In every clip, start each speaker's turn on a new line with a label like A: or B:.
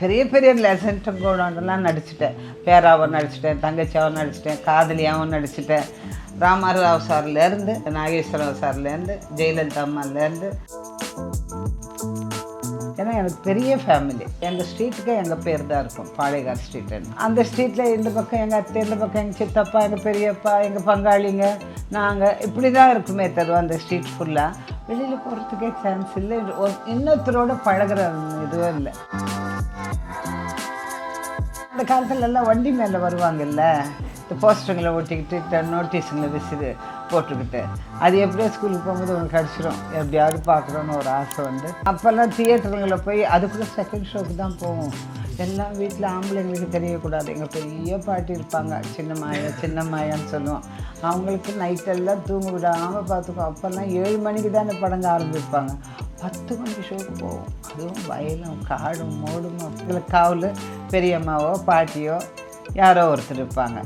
A: பெரிய பெரிய லெசன்ட்டும் கூடலாம் நடிச்சிட்டேன். பேராவும் நடிச்சிட்டேன் தங்கச்சியாவும் நடிச்சிட்டேன் காதலியாவும் நடிச்சிட்டேன். ராமாராவ் சார்லேருந்து நாகேஸ்வரராவ் சார்லேருந்து ஜெயலலிதா அம்மாலேருந்து ஏன்னா எனக்கு பெரிய ஃபேமிலி எங்கள் ஸ்ட்ரீட்டுக்கு எங்கள் பேர் தான் இருக்கும் பாளையகார் ஸ்ட்ரீட்டுன்னு அந்த ஸ்ட்ரீட்டில் இந்த பக்கம் எங்கள் அத்தை இந்த பக்கம் எங்கள் சித்தப்பா எங்கள் பெரியப்பா எங்கள் பங்காளிங்க நாங்கள் இப்படி தான் இருக்குமே தருவோம் அந்த ஸ்ட்ரீட் ஃபுல்லாக வெளியில் போகிறதுக்கே சான்ஸ் இல்லை. ஒரு- இன்னொருத்தரோட பழகுற இதுவே இல்லை. அந்த காலத்துலலாம் வண்டி மேலே வருவாங்கல்ல? போஸ்டருங்களை ஒட்டிக்கிட்டு நோட்டீஸுங்களை விசிறு போட்டுக்கிட்டு. அது எப்படியோ ஸ்கூலுக்கு போகும்போது உனக்கு கிடச்சிரும். எப்படியாவது பார்க்குறோன்னு ஒரு ஆசை வந்து அப்போல்லாம் தியேட்டருங்களை போய் அதுக்குள்ளே செகண்ட் ஷோக்கு தான் போவோம். எல்லாம் வீட்டில் ஆம்பளைங்களுக்கு தெரியக்கூடாது. எங்கள் பெரிய பாட்டி இருப்பாங்க. சின்ன மாயா சின்ன மாயான்னு சொல்லுவோம். அவங்களுக்கு நைட்டெல்லாம் தூங்க விடாமல் பார்த்துக்கோ அப்போல்லாம் ஏழு மணிக்கு தானே படங்க ஆரம்பிப்பாங்க. பத்து மணிக்கு ஷோக்கு போவோம். அதுவும் வயலும் காடும் மோடும் எங்களுக்கு காவல் பெரியம்மாவோ பாட்டியோ யாரோ ஒருத்தர் இருப்பாங்க.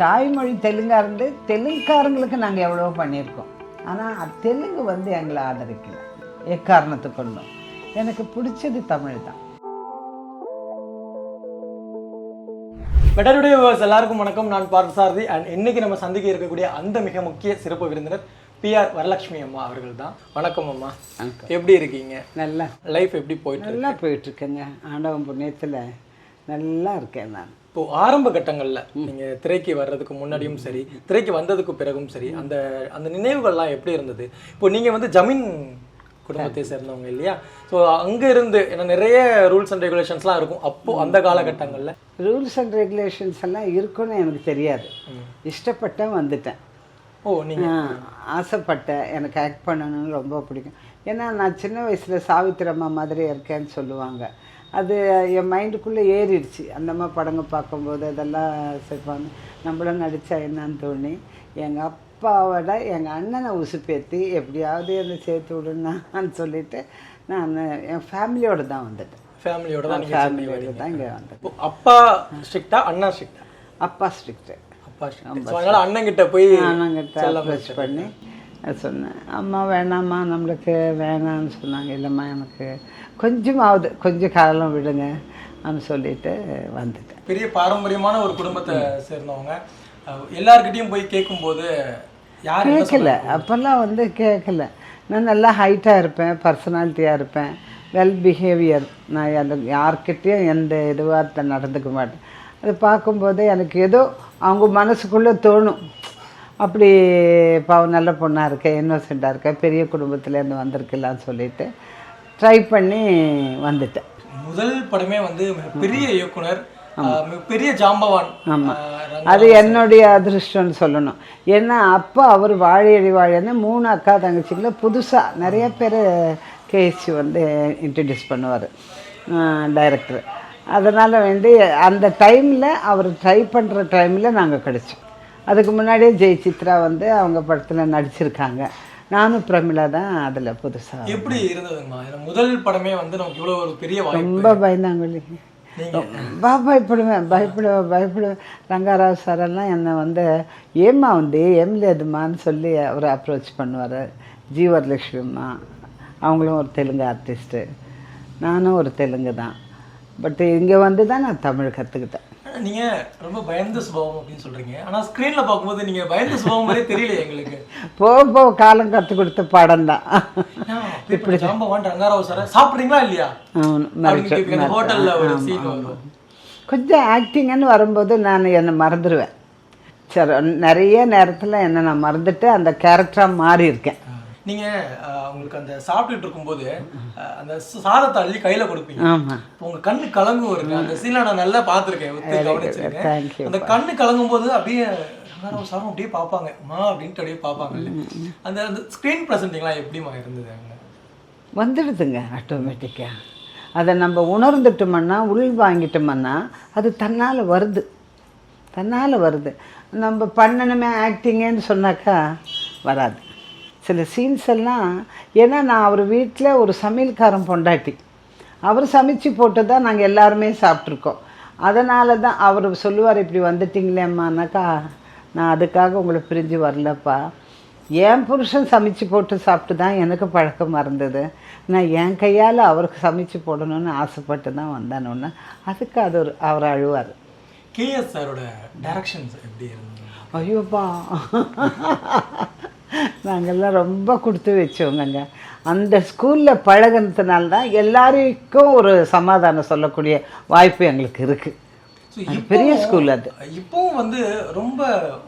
A: தாய்மொழி தெலுங்கா இருந்து தெலுங்குக்காரங்களுக்கு நாங்கள் எவ்வளவோ பண்ணியிருக்கோம். ஆனால் தெலுங்கு வந்து எங்களை ஆதரிக்கல. எக்காரணத்தை கொண்டும் எனக்கு பிடிச்சது தமிழ் தான்.
B: பெட்டருடைய வியூவர்ஸ் எல்லாருக்கும் வணக்கம். நான் பார்த்தசாரதி அண்ட் இன்னைக்கு நம்ம சந்திக்க இருக்கக்கூடிய அந்த மிக முக்கிய சிறப்பு விருந்தினர் பிஆர் வரலட்சுமி அம்மா அவர்கள் தான். வணக்கம் அம்மா. எப்படி இருக்கீங்க?
A: நல்லா.
B: லைஃப் எப்படி போயிட்டு?
A: நல்லா போயிட்டுருக்கேங்க ஆண்டவன் புண்ணியத்தில் நல்லா இருக்கேன் நான்.
B: இப்போ ஆரம்ப கட்டங்கள்ல நீங்க திரைக்கு வர்றதுக்கு முன்னாடியும் சரி திரைக்கு வந்ததுக்கு பிறகும் சரி அந்த அந்த நினைவுகள்லாம் எப்படி இருந்தது? இப்போ நீங்க வந்து ஜமீன் குடும்பத்தை சேர்ந்தவங்க இல்லையா? ஸோ அங்க இருந்து ஏன்னா நிறைய ரூல்ஸ் அண்ட் ரெகுலேஷன்ஸ்லாம் இருக்கும். அப்போ அந்த காலகட்டங்கள்ல?
A: ரூல்ஸ் அண்ட் ரெகுலேஷன்ஸ் எல்லாம் இருக்குன்னு எனக்கு தெரியாது. இஷ்டப்பட்டேன் வந்துட்டேன்.
B: ஓ நீங்க?
A: ஆ, ஆசைப்பட்டேன். எனக்கு ஆக்ட் பண்ணணும்னு ரொம்ப பிடிக்கும். ஏன்னா நான் சின்ன வயசில் சாவித்திரம்மா மாதிரி இருக்கேன்னு சொல்லுவாங்க. அது என் மைண்டுக்குள்ளே ஏறிடுச்சு. அந்த மாதிரி படங்க பார்க்கும்போது அதெல்லாம் சேர்ப்பாங்க. நம்மளும் நடித்தா என்னன்னு தோணி எங்கள் அப்பாவோட எங்கள் அண்ணனை உசுப்பேற்றி எப்படியாவது என்னை சேர்த்து விடுனான்னு சொல்லிட்டு நான் என் ஃபேமிலியோடு தான் வந்துட்டேன்.
B: ஃபேமிலியோட தான்
A: ஃபேமிலியோடு தான் இங்கே வந்தேன்
B: இப்போ அப்பா ஸ்ட்ரிக்டா அண்ணா ஸ்ட்ரிக்டா?
A: அப்பா ஸ்ட்ரிக்ட்டு.
B: அப்பா. So, அதனால அண்ணன் கிட்ட போய்
A: அப்ரோச் பண்ணி சொன்னேன். அம்மா வேணாம்மா நம்மளுக்கு வேணாம்னு சொன்னாங்க. இல்லைம்மா எனக்கு கொஞ்சமாவது கொஞ்சம் காலம் விடுங்க அப்படின்னு சொல்லிட்டு வந்துட்டேன்.
B: பெரிய பாரம்பரியமான ஒரு குடும்பத்தை சேர்ந்தவங்க. எல்லார்கிட்டயும் போய் கேட்கும்போது
A: கேட்கல அப்போல்லாம் வந்து கேட்கல நான் நல்லா ஹைட்டாக இருப்பேன் பர்சனாலிட்டியாக இருப்பேன். வெல் பிஹேவியர் நான் அந்த யார்கிட்டேயும் எந்த இதுவாக நடந்துக்க மாட்டேன். அது பார்க்கும்போது எனக்கு ஏதோ அவங்க மனசுக்குள்ளே தோணும். அப்படி பாவம் நல்ல பொண்ணாக இருக்கேன் இன்னோசெண்டாக இருக்கேன் பெரிய குடும்பத்துலேருந்து வந்திருக்கலான்னு சொல்லிட்டு ட்ரை பண்ணி வந்துட்டேன்.
B: முதல் படமே வந்து பெரிய இயக்குனர் பெரிய ஜாம்பவான்
A: அது என்னுடைய அதிர்ஷ்டம்னு சொல்லணும். ஏன்னா அப்பா அவர் வாழையடி வாழைன்னு மூணு அக்கா தங்கச்சிங்கள புதுசாக நிறைய பேர் கேஎஸ்சி வந்து இன்ட்ரடியூஸ் பண்ணுவார் டைரக்டர் அதனால் வேண்டி அந்த டைமில் அவர் ட்ரை பண்ணுற டைமில் நாங்கள் கிடைச்சோம் அதுக்கு முன்னாடியே ஜெய் சித்ரா வந்து அவங்க படத்தில் நடிச்சிருக்காங்க. நானும் பிரமிளா தான் அதில் புதுசாக
B: எப்படி இருந்ததுங்கம்மா? முதல் படமே வந்து நமக்கு இவ்வளவு ஒரு பெரிய
A: ரொம்ப பயந்தாங்கொல்லி.
B: நீங்க?
A: பா பயப்படுவேன் பயப்படுவேன் பயப்படுவேன். ரங்காராவ் சாரெல்லாம் என்னை வந்து ஏம்மா வந்து ஏம் లేదుமான்னு சொல்லி அவர் அப்ரோச் பண்ணுவார். ஜீவர்லட்சுமி அம்மா அவங்களும் ஒரு தெலுங்கு ஆர்டிஸ்ட்டு நானும் ஒரு தெலுங்கு தான் பட் இங்கே வந்து தான் நான் தமிழ் கற்றுக்கிட்டேன்
B: நீங்க ரொம்ப பயந்த சுபாவம் அப்படின்னு சொல்றீங்க. ஆனா ஸ்கிரீன்ல பார்க்கும்போது நீங்க பயந்த சுபாவம் மாதிரியே தெரியல எங்களுக்கு.
A: போக போக காலம் கற்றுக் கொடுத்த பாடம் தான்.
B: இப்படி ஜாம்பவான் ரங்காராவ் சார்? சாப்பிடுறீங்களா இல்லையா? ஹோட்டல்ல ஒரு சீன் வரும்.
A: கொஞ்சம் ஆக்டிங்னு வரும்போது நான் என்னை மறந்துடுவேன் சரி நிறைய நேரத்தில் என்னை நான் மறந்துட்டு அந்த கேரக்டராக மாறி இருக்கேன்
B: நீங்க உங்களுக்கு அந்த சாப்பிட்டுட்டு இருக்கும்போது அந்த சாதத்தை அள்ளி கையில கொடுப்பீங்க.
A: ஆமாம்
B: அப்போ உங்க கண்ணு கலங்கும் இருக்கு அந்த சீன்ல நான் நல்லா பார்த்திருக்கேன். கவனிச்சிருக்கேன். அந்த கண்ணு கலங்கும் போது அப்படியே ரங்காராவ் சாரும் அப்படியே பார்ப்பாங்க. மா அப்படின்ட்டு அப்படியே பார்ப்பாங்கல்ல அந்த அந்த ஸ்கிரீன் ப்ரெசன்டிங்லாம் எப்படிமா இருந்தது
A: வந்துடுதுங்க ஆட்டோமேட்டிக்காக அதை நம்ம உணர்ந்துட்டோம்னா உள் வாங்கிட்டோம்னா அது தன்னால் வருது. தன்னால் வருது. நம்ம பண்ணணுமே ஆக்டிங்கன்னு சொன்னாக்கா வராது. சில சீன்ஸ் எல்லாம் ஏன்னா நான் அவர் வீட்டில் ஒரு சமையல்காரன் பொண்டாட்டி. அவர் சமைச்சு போட்டு தான் நாங்கள் எல்லாருமே சாப்பிட்ருக்கோம் அதனால தான் அவர் சொல்லுவார் இப்படி வந்துட்டீங்களேம்மானாக்கா நான் அதுக்காக உங்களை பிரிஞ்சு வரலப்பா. என் புருஷன் சமைச்சு போட்டு சாப்பிட்டு தான் எனக்கு பழக்கமாக இருந்தது. நான் என் கையால் அவருக்கு சமைச்சு போடணும்னு ஆசைப்பட்டு தான் வந்தானோன்னா. அதுக்கு அது ஒரு அவர் அழுவார்.
B: கேஎஸ் சாரோட டைரக்ஷன்ஸ் எப்படி இருந்தது?
A: ஐயோப்பா. நாங்கள்லாம் ரொம்ப கொடுத்து வச்சோங்கங்க அந்த ஸ்கூலில் பழகுனதுனால தான் எல்லாருக்கும் ஒரு சமாதானம் சொல்லக்கூடிய வாய்ப்பு எங்களுக்கு இருக்குது பெரிய ஸ்கூல் அது.
B: இப்பவும் வந்து ரொம்ப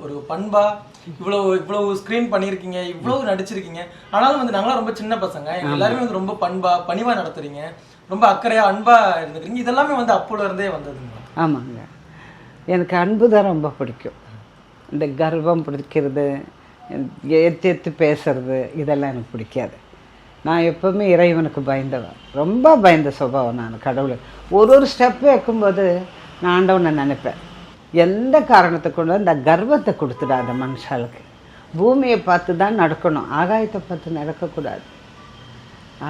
B: ஒரு பண்பா இவ்வளவு இவ்வளவு ஸ்கிரீன் பண்ணியிருக்கீங்க இவ்வளவு நடிச்சிருக்கீங்க. ஆனாலும் வந்து நாங்களாம் ரொம்ப சின்ன பசங்க. எல்லாருமே வந்து ரொம்ப பண்பா பணிவா நடத்துறீங்க. ரொம்ப அக்கறையா அன்பா இருந்துக்கிறீங்க இதெல்லாமே வந்து அப்போல இருந்தே வந்ததுங்களா
A: ஆமாங்க. எனக்கு அன்பு தான் ரொம்ப பிடிக்கும். இந்த கர்வம் பிடிக்கிறது ஏற்று ஏற்று பேசுறது இதெல்லாம் எனக்கு பிடிக்காது. நான் எப்போவுமே இறைவனுக்கு பயந்தவன். ரொம்ப பயந்த சுபாவம் நான் கடவுளை. ஒரு ஒரு ஸ்டெப் வைக்கும்போது நான் ஆண்டவனை நினைப்பேன். எந்த காரணத்தை கொண்டு இந்த கர்வத்தை கொடுத்துடாத மனுஷாளுக்கு. பூமியை பார்த்து தான் நடக்கணும். ஆகாயத்தை பார்த்து நடக்கக்கூடாது.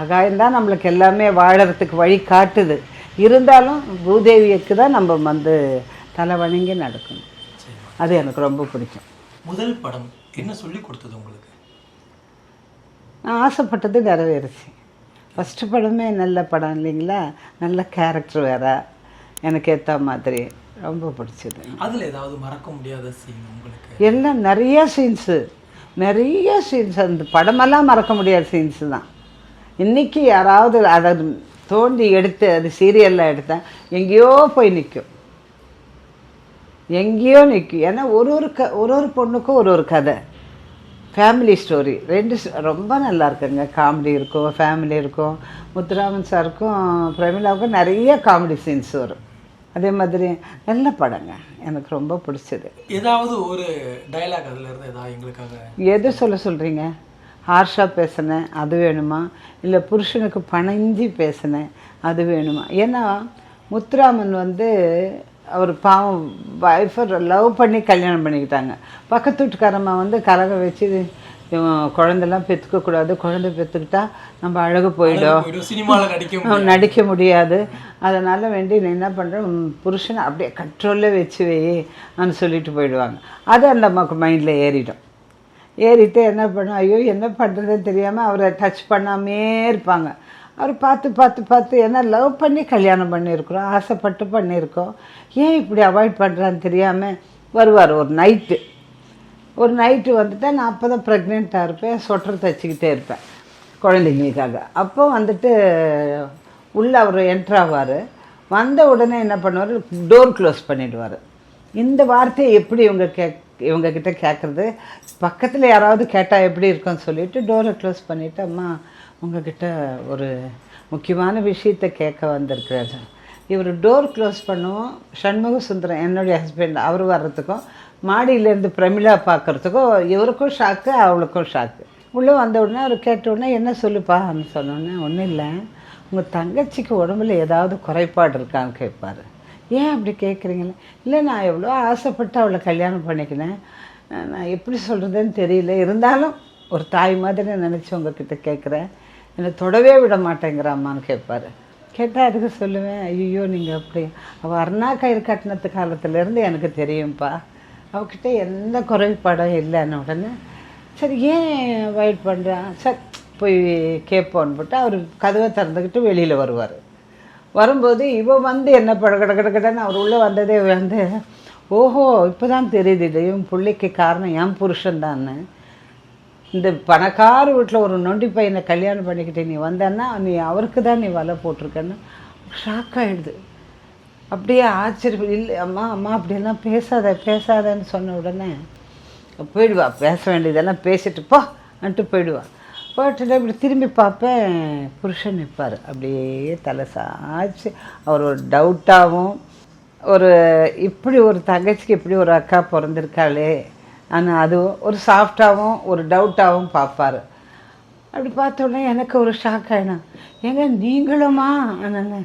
A: ஆகாயம் தான் நம்மளுக்கு எல்லாமே வாழறதுக்கு வழி காட்டுது. இருந்தாலும் பூதேவியக்கு தான் நம்ம வந்து தலை வணங்கி நடக்கணும். அது எனக்கு ரொம்ப பிடிக்கும்.
B: முதல் படம் என்ன சொல்லி கொடுத்தது உங்களுக்கு?
A: நான் ஆசைப்பட்டது நிறைவேறுச்சு. ஃபஸ்ட்டு படமே நல்ல படம் இல்லைங்களா? நல்ல கேரக்டர் வேற. எனக்கு ஏற்ற மாதிரி. ரொம்ப பிடிச்சது.
B: அதுல ஏதாவது மறக்க முடியாத சீன் உங்களுக்கு?
A: எல்லாம் நிறைய சீன்ஸு நிறைய சீன்ஸ் அந்த படமெல்லாம் மறக்க முடியாத சீன்ஸு தான். இன்றைக்கி யாராவது அதை தோண்டி எடுத்து அது சீரியலில் எடுத்தேன். எங்கேயோ போய் நிற்கும் எங்கேயோ நிற்கும் ஏன்னா ஒரு ஒரு க ஒரு ஒரு பொண்ணுக்கும் ஒரு ஒரு கதை. ஃபேமிலி ஸ்டோரி ரெண்டு ரொம்ப நல்லா இருக்குங்க. காமெடி இருக்கும் ஃபேமிலி இருக்கும். முத்துராமன் சாருக்கும் பிரமிளாவுக்கும் நிறைய காமெடி சீன்ஸ் வரும். அதே மாதிரி நல்ல படங்க. எனக்கு ரொம்ப பிடிச்சது.
B: ஏதாவது ஒரு டயலாக் அதுல இருந்து ஏதாவது எங்களுக்காக?
A: எது சொல்ல சொல்கிறீங்க ஹார்ஷாக பேசினேன் அது வேணுமா? இல்லை புருஷனுக்கு பணிஞ்சு பேசினேன் அது வேணுமா? ஏன்னா முத்துராமன் வந்து அவர் பாவம் ஒய்ஃபை லவ் பண்ணி கல்யாணம் பண்ணிக்கிட்டாங்க. பக்கத்து வீட்டுக்காரம்மா வந்து கலக வச்சு குழந்தெல்லாம் பெற்றுக்கக்கூடாது குழந்தை பெற்றுக்கிட்டா நம்ம அழகு போயிடும்.
B: நடிக்க
A: முடியாது. அதனால் வேண்டி நீ என்ன பண்ணுற புருஷனை அப்படியே கண்ட்ரோலில் வச்சு வைன்னு சொல்லிட்டு போயிடுவாங்க. அது அந்த அம்மாவுக்கு மைண்டில் ஏறிடும். ஏறிட்டு என்ன பண்ணும்? ஐயோ என்ன பண்ணுறதுன்னு தெரியாமல் அவரை டச் பண்ணாமே இருப்பாங்க. அவர் பார்த்து பார்த்து பார்த்து ஏன்னா லவ் பண்ணி கல்யாணம் பண்ணியிருக்கிறோம். ஆசைப்பட்டு பண்ணியிருக்கோம். ஏன் இப்படி அவாய்ட் பண்ணுறான்னு தெரியாமல் வருவார் ஒரு நைட்டு ஒரு நைட்டு வந்துட்டு நான் அப்போ தான் ப்ரெக்னெண்ட்டாக இருப்பேன் சொட்டர் தைச்சிக்கிட்டே இருப்பேன் குழந்தைங்களுக்காக. அப்போ வந்துட்டு உள்ளே அவர் என்ட்ரு ஆவார். வந்த உடனே என்ன பண்ணுவார்? டோர் க்ளோஸ் பண்ணிடுவார். இந்த வார்த்தையை எப்படி இவங்க கேக் இவங்கக்கிட்ட கேட்குறது பக்கத்தில் யாராவது கேட்டால் எப்படி இருக்கும்னு சொல்லிவிட்டு டோரை க்ளோஸ் பண்ணிவிட்டு அம்மா உங்ககிட்ட ஒரு முக்கியமான விஷயத்தை கேட்க வந்திருக்கிறாரு. இவர் டோர் க்ளோஸ் பண்ணுவோம். சண்முக சுந்தரம் என்னுடைய ஹஸ்பண்ட் அவர் வர்றதுக்கும் மாடியிலேருந்து பிரமிளா பார்க்குறதுக்கும் இவருக்கும் ஷாக்கு அவளுக்கும் ஷாக்கு உள்ளே வந்த உடனே அவர் கேட்ட உடனே என்ன சொல்லுப்பான்னு சொன்னோடனே ஒன்றும் இல்லை. உங்கள் தங்கச்சிக்கு உடம்புல ஏதாவது குறைபாடு இருக்கான்னு கேட்பாரு. ஏன் அப்படி கேட்குறீங்களே இல்லை நான் எவ்வளோ ஆசைப்பட்டு அவளை கல்யாணம் பண்ணிக்கினேன். நான் எப்படி சொல்கிறதுன்னு தெரியல. இருந்தாலும் ஒரு தாய் மாதிரி நினச்சி உங்ககிட்ட கேட்குறேன். என்னை தொடவே விட மாட்டேங்கிறாம்மான்னு கேட்பாரு கேட்டால் அதுக்கு சொல்லுவேன்? ஐயோ நீங்கள் அப்படி. அவள் அருணா கயிறு கட்டினத்து காலத்துலேருந்து எனக்கு தெரியும்ப்பா அவகிட்ட எந்த குறைபாடும் இல்லைன்னு உடனே சரி ஏன் வெயிட் பண்ணுறான் சரி போய் கேட்போன்னு போட்டு அவர் கதவை திறந்துக்கிட்டு வெளியில் வருவார். வரும்போது இவன் வந்து என்ன பட கட கடன்னு அவர் உள்ளே வந்ததே வந்து ஓஹோ இப்போ தான் தெரியுது. இது இவன் பிள்ளைக்கு காரணம். என் புருஷன்தான்னு. இந்த பணக்கார வீட்டில் ஒரு நொண்டி பையனை கல்யாணம் பண்ணிக்கிட்டு நீ வந்தேன்னா நீ அவருக்கு தான் நீ வலை போட்டிருக்கன்னு ஷாக் ஆகிடுது அப்படியே ஆச்சரியம் இல்லை அம்மா அம்மா அப்படியெல்லாம் பேசாத பேசாதன்னு சொன்ன உடனே போயிடுவா பேச வேண்டியதெல்லாம் பேசிட்டு போ அன்ட்டு போயிடுவா. போட்டுட்டு இப்படி திரும்பி பார்ப்பேன் புருஷன் நிற்பார் அப்படியே தலை சாச்சு அவர் ஒரு டவுட்டாகவும் ஒரு இப்படி ஒரு தங்கச்சிக்கு இப்படி ஒரு அக்கா பிறந்திருக்காளே ஆனால் அது ஒரு சாஃப்டாகவும் ஒரு டவுட்டாகவும் பார்ப்பாரு. அப்படி பார்த்த உடனே எனக்கு ஒரு ஷாக் ஆகிடும் ஏங்க நீங்களுமா? அண்ணே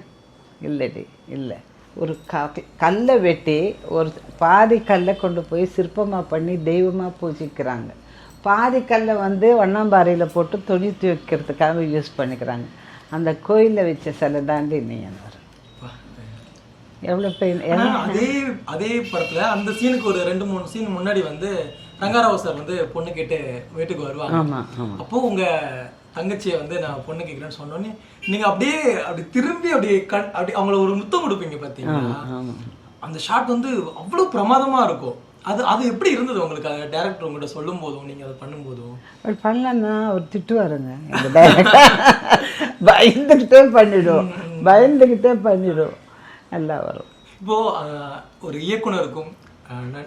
A: இல்லைடி இல்லை. ஒரு காப்பி கல்லை வெட்டி ஒரு பாதி கல்லை கொண்டு போய் சிற்பமாக பண்ணி தெய்வமாக பூஜிக்கிறாங்க. பாதி கல்லை வந்து ஒன்னாம்பாறையில் போட்டு துணி துவைக்கிறதுக்காக யூஸ் பண்ணிக்கிறாங்க. அந்த கோயிலில் வச்ச சிலை தாண்டி நீ என்ன? எவ்வளோ பெயின்
B: அதே அதே படத்துல அந்த சீனுக்கு ஒரு ரெண்டு மூணு சீன் முன்னாடி வந்து ரங்காராவ் சார் வந்து பொண்ணு கேட்டு வீட்டுக்கு வருவாங்க. அப்போ உங்க தங்கச்சியை வந்து நான் பொண்ணு கேட்குறேன்னு சொன்னோன்னே நீங்க அப்படியே அப்படி திரும்பி அப்படியே கண் அப்படி அவங்கள ஒரு முத்தம் கொடுப்பீங்க பார்த்தீங்களா
A: ஆமாம்
B: அந்த ஷாட் வந்து அவ்வளவு பிரமாதமா இருக்கும். அது அது எப்படி இருந்தது உங்களுக்கு? அது டேரக்டர் உங்கள்கிட்ட சொல்லும் போதும் நீங்க அதை பண்ணும்போதும்.
A: அவர் பண்ணலன்னா அவர் திட்டுவாருங்க எங்கள் டைரக்டர் பயந்துக்கிட்டே பண்ணிடுவோம் பயந்துக்கிட்டே பண்ணிடுவோம் நல்லா வரும்.
B: இப்போ அஹ், ஒரு இயக்குனருக்கும்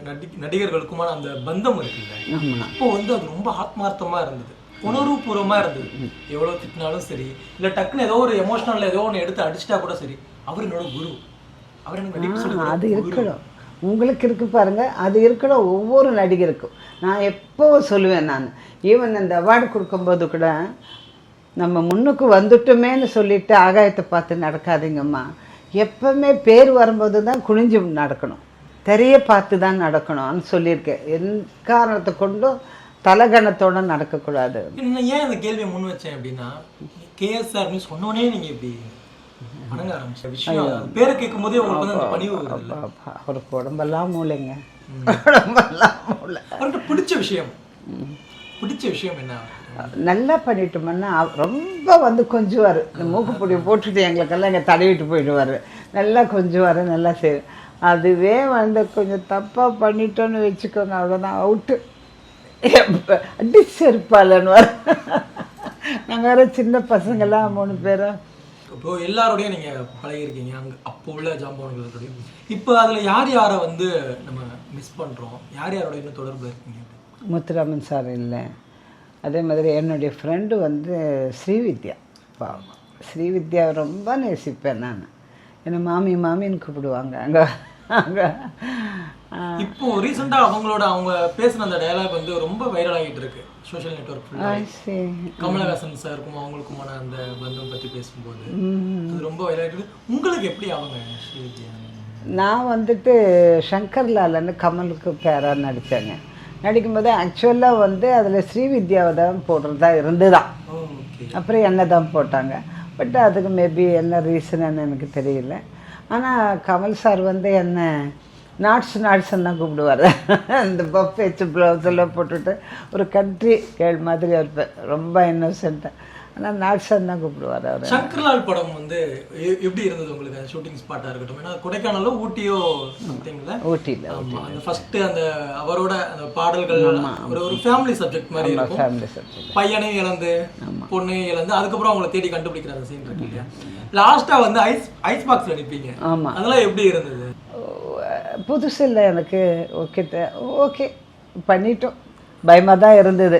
B: நடி- நடிகர்களுக்குமான அந்த பந்தம் இருக்குல்ல? அப்போ வந்து அது ரொம்ப ஆத்மார்த்தமா இருந்தது. உணர்வுபூர்வமா இருந்தது. எவ்வளவு திட்டினாலும் சரி இல்ல டக்குன்னு ஏதோ ஒரு எமோஷனல்ல ஏதோ ஒன்று எடுத்து அடிச்சிட்டா கூட சரி அவர் என்னோட குரு. அவர் எனக்கு
A: அது இருக்கணும். உங்களுக்கு இருக்கு பாருங்க அது இருக்கணும். ஒவ்வொரு நடிகருக்கும். நான் எப்போ சொல்லுவேன் நான் ஈவன் இந்த அவார்டு கொடுக்கும்போது கூட நம்ம முன்னுக்கு வந்துட்டோமேன்னு சொல்லிட்டு ஆகாயத்தை பார்த்து நடக்காதீங்கம்மா. எப்பவுமே பேர் வரும்போது தான் குனிஞ்சு நடக்கணும். தெரிய பார்த்து தான் நடக்கணும்னு சொல்லியிருக்கேன். என் காரணத்தை கொண்டும் தலகணத்தோட நடக்கக்கூடாது.
B: நான் ஏன் அந்த கேள்வியை முன் வச்சேன் அப்படின்னா கேஎஸ்ஆர்னு சொன்னோனே நீங்க இப்படி வணங்க ஆரம்பிச்ச விஷயம். பேரை கேட்கும் போதே உங்களுக்கு வந்து அந்த பணிவு வருது
A: அப்பா, அவருக்கு உடம்பெல்லாம் மூளைங்க. உடம்பெல்லாம் மூளை.
B: அவர்கிட்ட பிடிச்ச விஷயம். பிடிச்ச விஷயம் என்ன?
A: நல்லா பண்ணிட்டோம்னா ரொம்ப வந்து கொஞ்சுவார். இந்த மூக்குப்பொடி போட்டுட்டு எங்களுக்கெல்லாம் இங்கே தடவிட்டு போயிடுவார். நல்லா கொஞ்சுவார் நல்லா செய் அதுவே வந்து கொஞ்சம் தப்பாக பண்ணிட்டோன்னு வச்சுக்கோங்க அவ்வளோதான் அவுட்டு. அடிச்சு இருப்பாளன்னு நாங்கள் வேறு சின்ன பசங்களாம் மூணு பேரும்
B: இப்போ எல்லாரோடையும் நீங்க பழகிருக்கீங்க அங்க அப்போ உள்ள ஜாம்பவன்களோடையும் இப்போ அதுல யார் யாரை வந்து நம்ம மிஸ் பண்றோம்? யார் யாரோட இன்னும் தொடர்புல இருக்கீங்க?
A: முத்துராமன் சார் இல்லை. அதே மாதிரி என்னுடைய ஃப்ரெண்டு வந்து ஸ்ரீவித்யா. பாவம். ஸ்ரீவித்யா ரொம்ப நேசிப்பேன் நான். என்னை மாமி மாமின்னு கூப்பிடுவாங்க. அங்கே அங்கே.
B: இப்போ ரீசெண்டா அவங்களோட அவங்க பேசின அந்த டயலாக் வந்து ரொம்ப வைரல் ஆகிட்டு இருக்கு. சோஷியல் ஃபுல்லாக கமலஹாசன் சாருக்கும் அவங்களுக்குமான அந்த பந்தம் பத்தி பேசும்போது அது ரொம்ப வைரல் ஆகிட்டு இருக்கு. உங்களுக்கு எப்படி அவங்க ஸ்ரீவித்யா?
A: நான் வந்துட்டு சங்கர்லாலன்னு கமலுக்கு பேராக நடித்தேங்க நடிக்கும்போது ஆக்சுவலாக வந்து அதில் ஸ்ரீவித்யாவை தான் போடுறதா இருந்துதான் அப்புறம் என்ன தான் போட்டாங்க. பட் அதுக்கு மேபி என்ன ரீசன்னு எனக்கு தெரியல. ஆனால் கமல் சார் வந்து என்ன நாட்ஸ் நாட்ஸ்ன்னு தான் கூப்பிடுவார். இந்த பஃபேச்சு ப்ளவுஸ் எல்லாம் போட்டுட்டு ஒரு கண்ட்ரி கேள் மாதிரி இருப்பேன் ரொம்ப இன்னோசென்ட்டாக ஆனால் நாட்ஸ்ன்னு தான் கூப்பிடுவார் அவர்.
B: சங்கர்லால் படம் வந்து எப்படி இருந்தது உங்களுக்கு? ஷூட்டிங் ஸ்பாட்டா இருக்கட்டும். ஏன்னா கொடைக்கானலோ ஊட்டியோ சம்திங்ல
A: ஊட்டியில்
B: அந்த ஃபர்ஸ்ட் அந்த அவரோட அந்த பாடல்கள் ஒரு ஒரு ஃபேமிலி சப்ஜெக்ட் மாதிரி இருக்கும்.
A: ஃபேமிலி சப்ஜெக்ட்
B: பையனையும் இழந்து பொண்ணையும் இழந்து அதுக்கப்புறம் அவங்கள தேடி கண்டுபிடிக்கிற அந்த சீன் இருக்கு இல்லையா? லாஸ்டா வந்து ஐஸ் ஐஸ் பாக்ஸ்ல நிப்பீங்க
A: ஆமாம்
B: அதெல்லாம் எப்படி இருந்தது?
A: புதுசு இல்லை எனக்கு ஓகே ஓகே பண்ணிட்டோம். பயமாக தான் இருந்தது.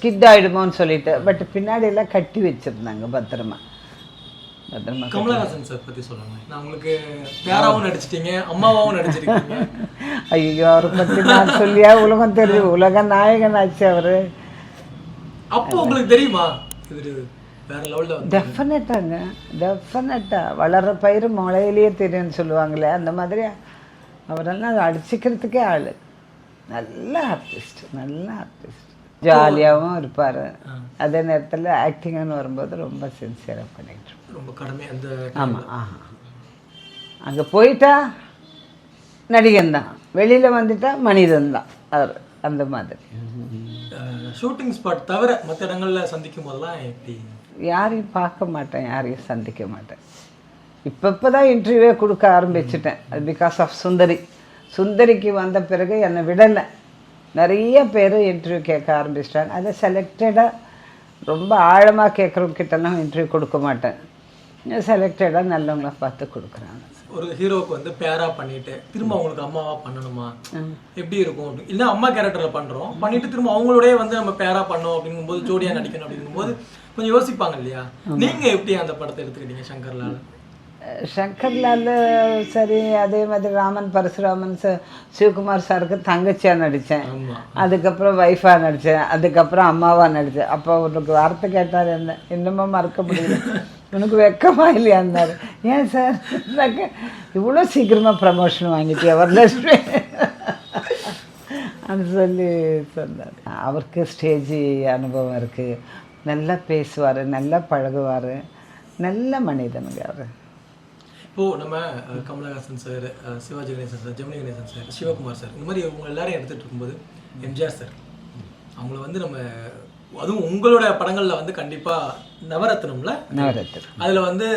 A: ஸ்கிட் ஆகிடுமோன்னு சொல்லிட்டு பட் பின்னாடி எல்லாம் கட்டி வச்சுருந்தாங்க பத்திரமா. பத்திரமா
B: கமலஹாசன் சார் பத்தி சொல்லுங்க. நான் உங்களுக்கு பேராவும் நடிச்சிட்டீங்க அம்மாவாவும் நடிச்சிருக்கீங்க.
A: ஐயோ அவரை பற்றி நான் சொல்லியா? உலகம் தெரியும் உலக நாயகன் ஆச்சு அவர்.
B: அப்போ உங்களுக்கு தெரியுமா?
A: டெஃபினட்டாங்க டெஃபினட்டாக வளர்ற பயிர் முளையிலேயே தெரியும்னு சொல்லுவாங்களே அந்த மாதிரி அவரெல்லாம் அடிச்சுக்கிறதுக்கே ஆள். நல்ல ஆர்டிஸ்ட் நல்ல ஆர்டிஸ்ட். ஜாலியாகவும் இருப்பார். அதே நேரத்தில் ஆக்டிங்னு வரும்போது ரொம்ப சின்சியராக பண்ணிட்டு.
B: ரொம்ப கடமை அந்த
A: ஆமாம் ஆஹா அங்கே போயிட்டா நடிகன் தான் வெளியில் வந்துட்டா மனிதன் தான் அவர் அந்த மாதிரி.
B: ஷூட்டிங் ஸ்பாட் தவிர மற்ற இடங்கள்ல சந்திக்கும் போதெல்லாம் எப்படி?
A: யாரையும் பார்க்க மாட்டேன் யாரையும் சந்திக்க மாட்டேன். இப்போ இப்போ தான் இன்டர்வியூவே கொடுக்க ஆரம்பிச்சிட்டேன். அது பிகாஸ் ஆஃப் சுந்தரி. சுந்தரிக்கு வந்த பிறகு என்னை விடலை. நிறைய பேர் இன்டர்வியூ கேட்க ஆரம்பிச்சிட்டாங்க. அதை செலக்டடாக ரொம்ப ஆழமாக கேட்குறவங்க கிட்டலாம் இன்டர்வியூ கொடுக்க மாட்டேன். செலக்டடாக நல்லவங்கள பார்த்து கொடுக்குறாங்க.
B: ஒரு ஹீரோவுக்கு வந்து பேரா பண்ணிட்டு திரும்ப அவங்களுக்கு அம்மாவா பண்ணணுமா? எப்படி இருக்கும்? இல்ல அம்மா கேரக்டர்ல பண்றோம். பண்ணிட்டு திரும்ப அவங்களோடய வந்து நம்ம பேரா பண்ணோம் அப்படிங்கும்போது ஜோடியா நடிக்கணும் அப்படிங்கும்போது கொஞ்சம் யோசிப்பாங்க இல்லையா? நீங்க எப்படி அந்த படத்தை எடுத்துக்கிட்டீங்க சங்கர்லால்?
A: சங்கர்லால் சரி அதே மாதிரி ராமன் பரசுராமன் ச சிவகுமார் சாருக்கு தங்கச்சியாக நடித்தேன் அதுக்கப்புறம் ஒய்ஃபாக நடித்தேன் அதுக்கப்புறம் அம்மாவாக நடித்தேன் அப்போ உனக்கு வார்த்தை கேட்டார் என்ன? இன்னமும் மறக்க முடியல. உனக்கு வெக்கமா இல்லையாந்தாரு ஏன் சார்? இவ்வளோ சீக்கிரமாக ப்ரமோஷன் வாங்கிட்டியா? வரலட்சுமி அது சொல்லி சொன்னார். அவருக்கு ஸ்டேஜ் அனுபவம் இருக்குது நல்லா பேசுவார் நல்லா பழகுவார். நல்ல மனிதனுங்க அவர்.
B: இப்போ நம்ம Kamal Haasan sir Sivaji Ganesan sir Gemini Ganesan sir Sivakumar sir இந்த மாதிரி இவங்க எல்லாரையும் எடுத்துட்டு இருக்கும்போது எம்ஜிஆர் சார் அவங்கள வந்து நம்ம அதுவும் உங்களோட படங்கள்ல வந்து கண்டிப்பா நவரத்னம்ல அதுல வந்து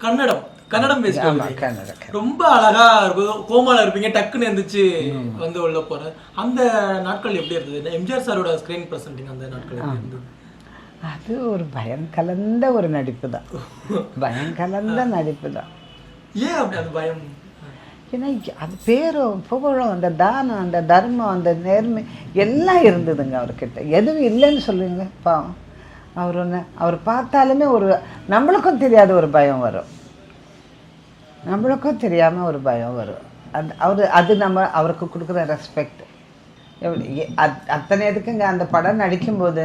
B: கன்னடம் கன்னடம் பேசுவாங்க ரொம்ப அழகா இருக்கும். கோமால இருப்பீங்க டக்குன்னு எந்திரிச்சு வந்து உள்ள போற. அந்த நாட்கள் எப்படி இருந்தது? எம்ஜிஆர் சாரோட ஸ்கிரீன் பிரசன்டிங் அந்த நாட்கள்
A: அது ஒரு பயம் கலந்த ஒரு நடிப்பு தான். பயம் கலந்த நடிப்பு தான்.
B: ஏன் அப்படி அந்த பயம்?
A: ஏன்னா அது பேரும் புகழும் அந்த தானம் அந்த தர்மம் அந்த நேர்மை எல்லாம் இருந்ததுங்க அவர்கிட்ட. எதுவும் இல்லைன்னு சொல்லுங்க பாவம். அவர் ஒன்று அவர் பார்த்தாலுமே ஒரு நம்மளுக்கும் தெரியாத ஒரு பயம் வரும். நம்மளுக்கும் தெரியாமல் ஒரு பயம் வரும். அது அவர் அது நம்ம அவருக்கு கொடுக்குற ரெஸ்பெக்ட் அத்தனை எதுக்குங்க? அந்த படம் நடிக்கும்போது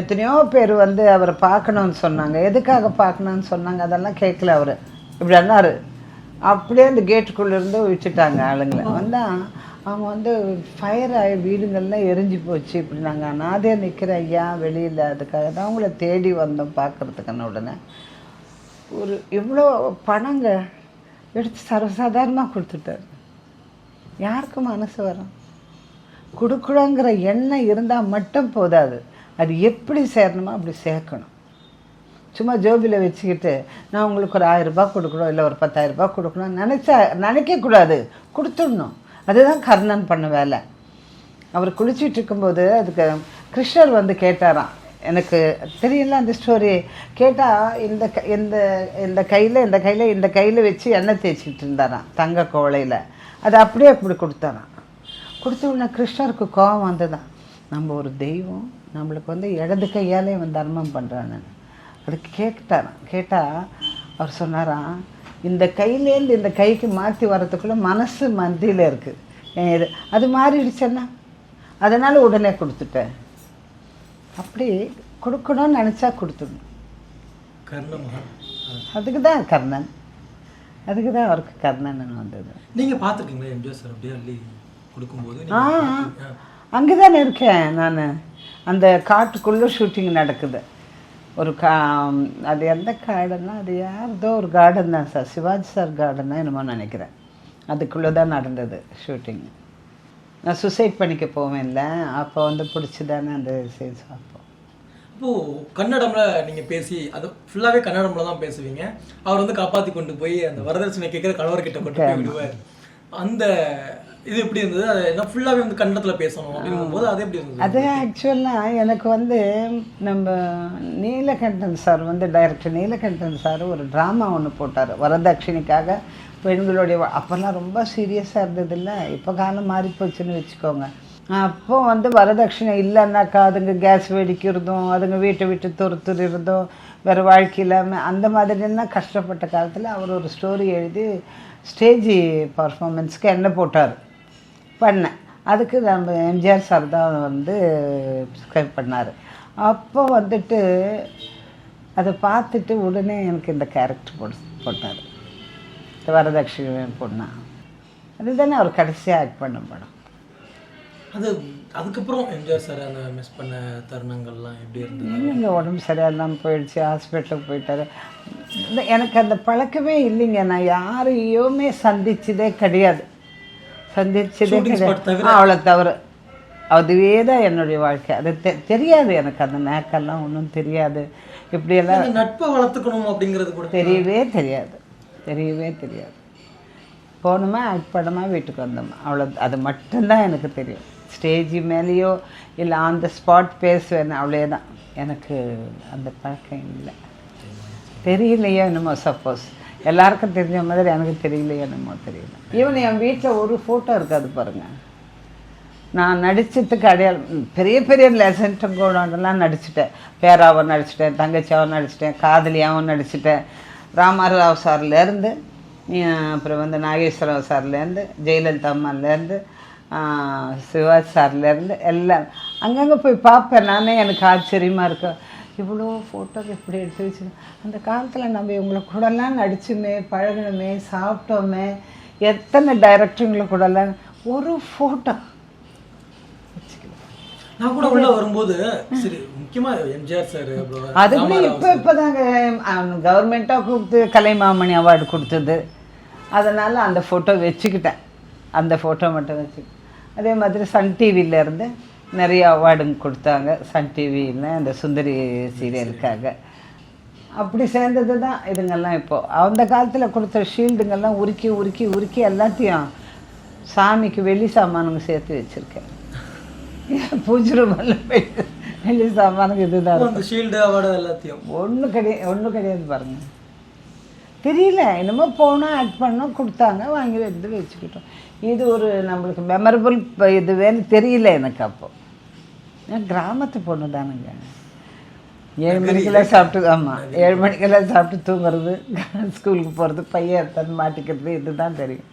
A: எத்தனையோ பேர் வந்து அவரை பார்க்கணுன்னு சொன்னாங்க. எதுக்காக பார்க்கணுன்னு சொன்னாங்க? அதெல்லாம் கேட்கல அவர். இப்படி அண்ணாரு அப்படியே அந்த கேட்டுக்குள்ளே இருந்து விட்டுட்டாங்க ஆளுங்களை. வந்தா அவங்க வந்து ஃபயர் ஆகி வீடுங்கள்லாம் எரிஞ்சு போச்சு இப்படி நாங்கள் அனாதையாக நிற்கிற ஐயா வெளியில். அதுக்காக தான் அவங்கள தேடி வந்தோம் பார்க்கறதுக்குன்னு உடனே. ஒரு இவ்வளோ பணங்க எடுத்து சர்வசாதாரணமாக கொடுத்துட்டாரு. யாருக்கு மனசு வரும்? கொடுக்கணுங்கிற எண்ணம் இருந்தால் மட்டும் போதாது. அது எப்படி சேரணுமோ அப்படி சேர்க்கணும். சும்மா ஜோபியில் வச்சுக்கிட்டு நான் உங்களுக்கு ஒரு ஆயிரரூபா கொடுக்கணும் இல்லை ஒரு பத்தாயிரம் கொடுக்கணும் நினச்சா நினைக்கக்கூடாது கொடுத்துடணும். அதுதான் கர்ணன் பண்ண வேலை. அவர் குளிச்சுட்டு இருக்கும்போது அதுக்கு கிருஷ்ணர் வந்து கேட்டாராம். எனக்கு தெரியல அந்த ஸ்டோரி கேட்டால் இந்த க இந்த இந்த கையில் இந்த கையில் இந்த கையில் வச்சு எண்ணெய் தேய்ச்சிக்கிட்டு இருந்தாராம் தங்க கோவலையில். அது அப்படியே அப்படி கொடுத்தாராம். கொடுத்த உடனே கிருஷ்ணருக்கு கோபம் வந்ததான் நம்ம ஒரு தெய்வம் நம்மளுக்கு வந்து இடது கையாலே வந்து தர்மம் பண்ணுறான்னு அதுக்கு கேட்டாராம் கேட்டால் அவர் சொன்னாராம் இந்த கையிலேருந்து இந்த கைக்கு மாற்றி வர்றதுக்குள்ளே மனசு மந்தியில் இருக்குது ஏன் இது அது மாறிடுச்சேன்னா? அதனால் உடனே கொடுத்துட்டேன். அப்படி கொடுக்கணும்னு நினச்சா கொடுத்துடணும். அதுக்கு தான் கர்ணன். அதுக்கு தான் அவருக்கு கர்ணன் வந்தது.
B: நீங்க பார்த்துருக்கீங்களா எம்ஜிஆர் சார் அப்படியே அள்ளி கொடுக்கும்போது?
A: ஆ அங்கே தானே இருக்கேன் நான். அந்த காட்டுக்குள்ளே ஷூட்டிங் நடக்குது. ஒரு கா அது எந்த கார்டன்னா அது யார்தோ ஒரு கார்டன் தான் சார். சிவாஜி சார் கார்டன் தான் என்னமோ நினைக்கிறேன். அதுக்குள்ளே தான் நடந்தது ஷூட்டிங் நான் சுசைட் பண்ணிக்க போவேன்ல அப்போ வந்து பிடிச்சி தானே அந்த சீன்ஸ் பார்ப்போம்
B: இப்போ கன்னடம்ல நீங்க பேசி அது ஃபுல்லாவே கன்னடம்ல தான் பேசுவீங்க. அவர் வந்து காப்பாத்தி கொண்டு போய் அந்த வரதட்சணை கேட்கிற கணவர்கிட்ட கொண்டு போய் விடுவார். அந்த இது எப்படி இருந்தது? அது என்ன ஃபுல்லாவே வந்து கன்னடத்துல பேசணும் அப்படிங்கும் போது அது எப்படி இருந்தது?
A: அது ஆக்சுவலாக எனக்கு வந்து நம்ம நீலகண்டன் சார் வந்து டைரக்டர் நீலகண்டன் சார் ஒரு ட்ராமா ஒன்று போட்டார். வரதட்சணைக்காக பெண்களுடைய அப்போல்லாம் ரொம்ப சீரியஸாக இருந்ததில்ல. இப்போ காலம் மாறி போச்சுன்னு வச்சுக்கோங்க. அப்போ வந்து வரதட்சணை இல்லைன்னாக்கா அதுங்க கேஸ் வெடிக்கிறதும் அதுங்க வீட்டை விட்டு துரத்துறதும் வேறு வாழ்க்கை இல்லாமல் அந்த மாதிரிலாம் கஷ்டப்பட்ட காலத்தில் அவர் ஒரு ஸ்டோரி எழுதி ஸ்டேஜ் பர்ஃபார்மன்ஸ்க்கு என்ன போட்டார். பண்ணேன். அதுக்கு நம்ம எம்ஜிஆர் சார் தான் வந்து ஸ்கிரைப் பண்ணார். அப்போ வந்துட்டு அதை பார்த்துட்டு உடனே எனக்கு இந்த கேரக்டர் போட்டு போட்டார். இந்த வரதட்சணை பொண்ணா. அதுதானே அவர் கடைசியாக ஆக்ட் பண்ண படம்.
B: அது அதுக்கப்புறம் எம்ஜிஆர் சார் அந்த மிஸ் பண்ண தருணங்கள்லாம் எப்படி இருந்தது?
A: இல்லைங்க உடம்பு சரியில்லாமல் போயிடுச்சு ஹாஸ்பிட்டலுக்கு போயிட்டாரு. எனக்கு அந்த பழக்கமே இல்லைங்க. நான் யாரையுமே சந்திச்சதே கிடையாது. சந்திச்சதே அவ்வளோ தவிர அதுவே தான் என்னுடைய வாழ்க்கை. அது தெ- தெரியாது எனக்கு. அந்த நேக்கெல்லாம் ஒன்றும் தெரியாது. இப்படியெல்லாம்
B: நட்பை வளர்த்துக்கணும் அப்படிங்கிறது கூட.
A: தெரியவே தெரியாது. தெரியவே தெரியாது. போனோமா பண்ணோமா வீட்டுக்கு வந்தோமா? அவ்வளோ அது மட்டும்தான் எனக்கு தெரியும். ஸ்டேஜ் மேலேயோ இல்லை ஆன் த ஸ்பாட் பேசுவேன் அவ்வளோ தான் எனக்கு அந்த பழக்கம் இல்லை. தெரியலையோ என்னமோ சப்போஸ் எல்லாருக்கும் தெரிஞ்ச மாதிரி எனக்கு தெரியல என்னமோ தெரியல. ஈவன் என் வீட்டில் ஒரு ஃபோட்டோ இருக்காது பாருங்கள் நான் நடித்ததுக்கு அடையாளம் பெரிய பெரிய லெசன்ட்டும் கூடலாம் நடிச்சிட்டேன். பேராவும் நடிச்சிட்டேன் தங்கச்சியாவும் நடிச்சிட்டேன் காதலியாகவும் நடிச்சிட்டேன். ராமாராவ் சார்லேருந்து அப்புறம் வந்து நாகேஸ்வரராவ் சார்லேருந்து ஜெயலலிதா அம்மாலேருந்து சிவாஜி சார்லேருந்து எல்லாம். அங்கங்கே போய் பார்ப்பேன். நானே எனக்கு ஆச்சரியமாக இருக்கும் இவ்வளோ ஃபோட்டோ எப்படி எடுத்து வச்சு அந்த காலத்தில் நம்ம இவங்களை கூடலாம் நடிச்சுமே பழகணுமே சாப்பிட்டோமே எத்தனை டைரக்டருங்களை கூடலாம் ஒரு ஃபோட்டோ
B: நான் கூட உள்ள வரும்போது சரி முக்கியமா எம்ஜிஆர் சார்
A: அது கூட இப்போ இப்போதாங்க கவர்மெண்ட்டாக கொடுத்து கலைமாமணி அவார்டு கொடுத்தது. அதனால் அந்த ஃபோட்டோ வச்சுக்கிட்டேன். அந்த ஃபோட்டோ மட்டும் வச்சு. அதே மாதிரி சன் டிவியில இருந்து நிறைய அவார்டுங்க கொடுத்தாங்க. சன் டிவியில் அந்த சுந்தரி சீரியலுக்காக. அப்படி சேர்ந்தது தான் இதுங்கெல்லாம் இப்போ. அந்த காலத்தில் கொடுத்த ஷீல்டுங்கெல்லாம் உருக்கி உருக்கி உருக்கி எல்லாத்தையும் சாமிக்கு வெள்ளி சாமானுங்க சேர்த்து வச்சுருக்கேன். பூஜை ரூமில் போயிட்டு வெள்ளி சாமானுங்க இதுதான்
B: அந்த ஷீல்டு அவார்டு எல்லாத்தையும்.
A: ஒன்றும் கிடையாது ஒன்றும் கிடையாது பாருங்க. தெரியல. என்னமோ போனோம் ஆக்ட் பண்ணோம் கொடுத்தாங்க வாங்கி எடுத்து வச்சுக்கிட்டோம். இது ஒரு நம்மளுக்கு மெமரபிள் இது வேணும் தெரியல எனக்கு அப்போ. நான் கிராமத்து பொண்ணு தானுங்க ஏழு மணிக்கெல்லாம் சாப்பிட்டு ஆமாம் ஏழு மணிக்கெல்லாம் சாப்பிட்டு தூங்குறது ஸ்கூலுக்கு போகிறது பையன் எடுத்தாந்து மாட்டிக்கிறது இதுதான் தெரியும்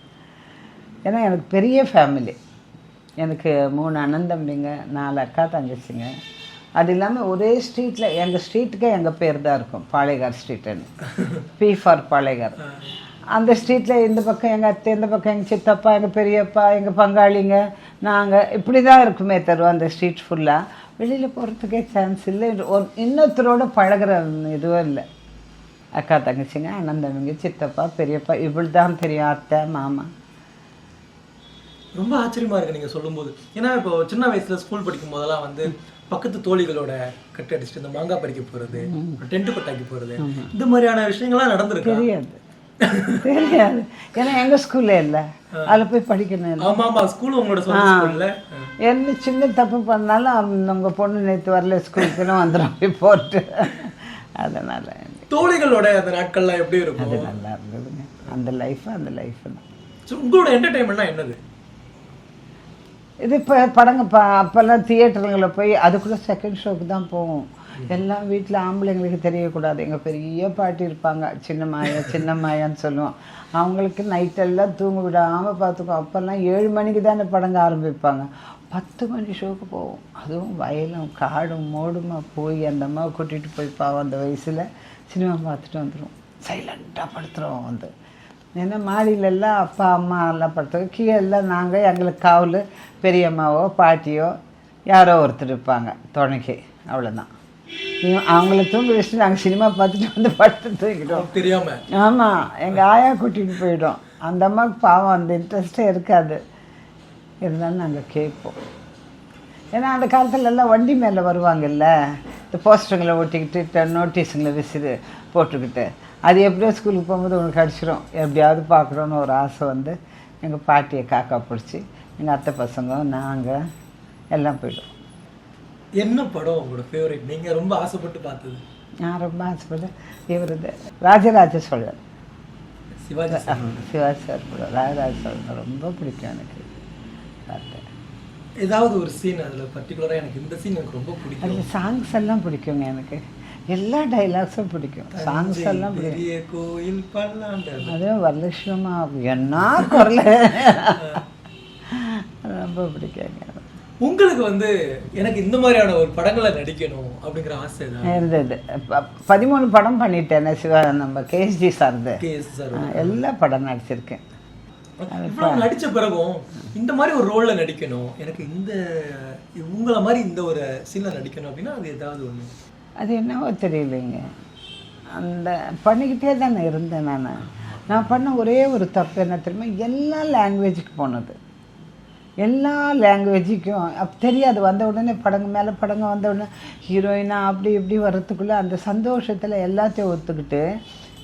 A: ஏன்னா எனக்கு பெரிய ஃபேமிலி எனக்கு மூணு அண்ணன் தம்பிங்க நாலு அக்கா தங்கச்சிங்க அது இல்லாமல் ஒரே ஸ்ட்ரீட்டில் எங்கள் ஸ்ட்ரீட்டுக்கே எங்கள் பேர் தான் இருக்கும் பாளையகார் ஸ்ட்ரீட்டுன்னு பி ஃபார் பாளையகார் அந்த ஸ்ட்ரீட்டில் இந்த பக்கம் எங்கள் அத்தை இந்த பக்கம் எங்கள் சித்தப்பா எங்கள் பெரியப்பா எங்கள் பங்காளிங்க நாங்கள் இப்படி தான் இருக்குமே தருவோம் அந்த ஸ்ட்ரீட் ஃபுல்லாக வெளியில் போகிறதுக்கே சான்ஸ் இல்லை. இன்னொருத்தரோட பழகுற இதுவும் இல்லை. அக்கா தங்கச்சிங்க அண்ணன் தம்பிங்க சித்தப்பா பெரியப்பா இப்படி தான் தெரியும் அத்தை மாமா.
B: ரொம்ப ஆச்சரியமா இருக்கு நீங்க சொல்லும்போது. ஏன்னா இப்போ சின்ன வயசுல ஸ்கூல் படிக்கும் போதெல்லாம் வந்து பக்கத்து தோழிகளோட கட்டு அடிச்சுட்டு இந்த மாங்காய் பறிக்க போறது டென்ட் கொட்டாக்கி போறது இந்த மாதிரியான விஷயங்கள்லாம் நடந்திருக்கு?
A: தெரியாது. தெரியாது. ஏன்னா எங்கள் ஸ்கூல்ல இல்லை. அதில் போய் படிக்கணும்
B: ஸ்கூல் உங்களோட ஸ்கூல்ல?
A: என்ன சின்ன தப்பு பண்ணாலும் அவங்க- உங்க பொண்ணு நேற்று வரல ஸ்கூலுக்குன்னு வந்துடும் போட்டு. அதனால்.
B: தோழிகளோட அந்த நாட்கள்லாம் எப்படி
A: அது
B: இருக்கும்
A: நல்லா இருந்ததுங்க. அந்த லைஃப் அந்த லைஃப் தான்.
B: உங்களோட என்டர்டைன்மெண்ட்னா என்னது?
A: இது இப்போ படங்க ப அப்போல்லாம் தியேட்டருங்களில் போய் அது கூட செகண்ட் ஷோக்கு தான் போவோம். எல்லாம் வீட்டில் ஆம்பளைங்களுக்கு தெரியக்கூடாது. எங்கள் பெரிய பாட்டி இருப்பாங்க. சின்ன மாயா சின்ன மாயான்னு சொல்லுவோம். அவங்களுக்கு நைட்டெல்லாம் தூங்க விடாமல் பார்த்துக்கோ அப்போல்லாம் ஏழு மணிக்கு தானே படங்க ஆரம்பிப்பாங்க. பத்து மணி ஷோக்கு போவோம். அதுவும் வயலும் காடும் மோடுமா போய் அந்த அம்மாவை கூட்டிகிட்டு போய் பாவம் அந்த வயசில் சினிமா பார்த்துட்டு வந்துடும் சைலண்ட்டாக படுத்துருவோம் வந்து. ஏன்னா மாடியிலெல்லாம் அப்பா அம்மா எல்லாம் படுத்து கீழே எல்லாம் நாங்கள் எங்களுக்கு காவல் பெரியம்மாவோ பாட்டியோ யாரோ ஒருத்தர் இருப்பாங்க. துணைக்கு. அவ்வளோதான் அவங்கள தூங்க வச்சுட்டு நாங்கள் சினிமா பார்த்துட்டு வந்து படுத்து தூங்கிட்டோம்.
B: தெரியாம.
A: ஆமாம் எங்கள் ஆயா கூட்டிகிட்டு போயிடும். அந்த அம்மாவுக்கு பாவம் அந்த இன்ட்ரெஸ்ட்டே இருக்காது. இருந்தாலும் நாங்கள் கேட்போம். ஏன்னா அந்த காலத்துல எல்லாம் வண்டி மேலே வருவாங்கல்ல? இந்த போஸ்டருங்களை ஒட்டிக்கிட்டு நோட்டீஸுங்களை விசிறு போட்டுக்கிட்டு. அது எப்படியோ ஸ்கூலுக்கு போகும்போது உனக்கு அடிச்சிடும் எப்படியாவது பார்க்கணுன்னு ஒரு ஆசை வந்து எங்கள் பாட்டியை காக்கா பிடிச்சி எங்கள் அத்தை பசங்க நாங்கள் எல்லாம் போயிடும்.
B: என்ன படம் உங்களோட ஃபேவரட் நீங்க ரொம்ப ஆசைப்பட்டு பார்த்தது.
A: நான் ரொம்ப ஆசைப்பட்டேன் இவர் ராஜராஜ சோழன்.
B: சிவாஜி.
A: சிவாஜி சார் கூட. ராஜராஜ சோழன் ரொம்ப பிடிக்கும் எனக்கு. பார்த்தேன்.
B: ஏதாவது ஒரு சீன் அதுல பர்டிகுலரா எனக்கு இந்த சீன் எனக்கு ரொம்ப பிடிக்கும்.
A: அதில் சாங்ஸ் எல்லாம் பிடிக்குங்க எனக்கு. எல்லா டைலாக்ஸும் பிடிக்கும். சாங்ஸ் எல்லாம் பிடிக்கும்.
B: பெரிய கோயில் பல்லாண்டு.
A: அதுவும் வரலட்சுமா என்ன குரல்? ரொம்ப பிடிக்குங்க
B: உங்களுக்கு வந்து எனக்கு இந்த மாதிரியான ஒரு படங்களை நடிக்கணும் அப்படிங்கிற ஆசை
A: இருந்தது பதிமூணு படம் பண்ணிட்டேன் சிவா நம்ம கேஎஸ்ஜி சார்து.
B: கேஎஸ் சார்
A: எல்லா படம் நடிச்சிருக்கேன்.
B: நடிச்ச பிறகும் இந்த மாதிரி ஒரு ரோல்ல நடிக்கணும். எனக்கு இந்த உங்களை மாதிரி இந்த ஒரு சீன்ல நடிக்கணும் அப்படின்னா அது ஏதாவது ஒண்ணு.
A: அது என்னவோ தெரியலைங்க. அந்த பண்ணிக்கிட்டே தானே இருந்தேன் நான். நான் பண்ண ஒரே ஒரு தப்பு என்ன தெரியுமா? எல்லா லாங்குவேஜுக்கு போனது. எல்லா லாங்குவேஜிக்கும் தெரியாது. வந்த உடனே படங்க மேலே படங்க வந்த உடனே ஹீரோயினா அப்படி இப்படி வர்றதுக்குள்ளே அந்த சந்தோஷத்தில் எல்லாத்தையும் ஒத்துக்கிட்டு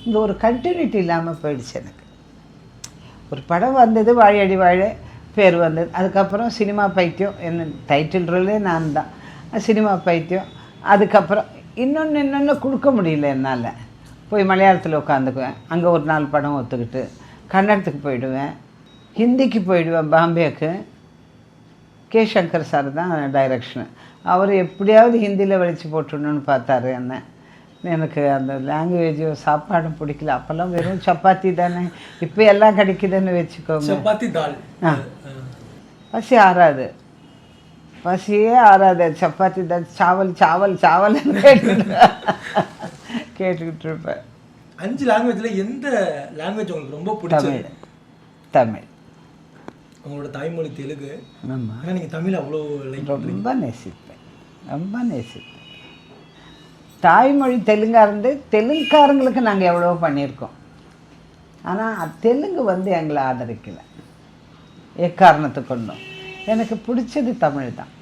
A: இங்கே ஒரு கண்டினியூட்டி இல்லாமல் போயிடுச்சு எனக்கு. ஒரு படம் வந்தது வாழையடி வாழை பேர் வந்தது. அதுக்கப்புறம் சினிமா பைத்தியம். என்ன டைட்டில் ரோலே நான் தான். சினிமா பைத்தியம். அதுக்கப்புறம் இன்னொன்று இன்னொன்று கொடுக்க முடியல என்னால். போய் மலையாளத்தில் உட்காந்துக்குவேன். அங்கே ஒரு நாலு படம் ஒத்துக்கிட்டு கன்னடத்துக்கு போயிடுவேன். ஹிந்திக்கு போயிடுவேன் பாம்பேக்கு. கே சங்கர் சார் தான் டைரக்ஷனு அவர் எப்படியாவது ஹிந்தியில் வெளிச்சு போட்டுடணும்னு பார்த்தாரு என்ன. எனக்கு அந்த லாங்குவேஜோ சாப்பாடும் பிடிக்கல. அப்போல்லாம் வெறும் சப்பாத்தி தானே. இப்போ எல்லாம் கிடைக்குதுன்னு வச்சுக்கோங்க.
B: சப்பாத்தி தால்
A: ஆ. பசி ஆறாது. பசியே ஆறாது. சப்பாத்தி தான். சாவல் சாவல் சாவல் கேட்டுக்கிட்டு இருப்பேன்.
B: அஞ்சு லாங்குவேஜ்ல எந்த லாங்குவேஜ் உங்களுக்கு ரொம்ப பிடிச்சது?
A: தமிழ். தமிழ்.
B: உங்களோட தாய்மொழி தெலுங்கு.
A: ஆமாம்
B: ஆனா நீங்க தமிழ் அவ்வளோ லைக்
A: ரொம்ப நேசிப்பேன். ரொம்ப நேசிப்பேன். தாய்மொழி தெலுங்கா இருந்து தெலுங்குக்காரங்களுக்கு நாங்கள் எவ்வளவோ பண்ணியிருக்கோம். ஆனால் தெலுங்கு வந்து எங்களை ஆதரிக்கலை. எக்காரணத்துக்கு கொண்டும். எனக்கு பிடிச்சது தமிழ் தான்.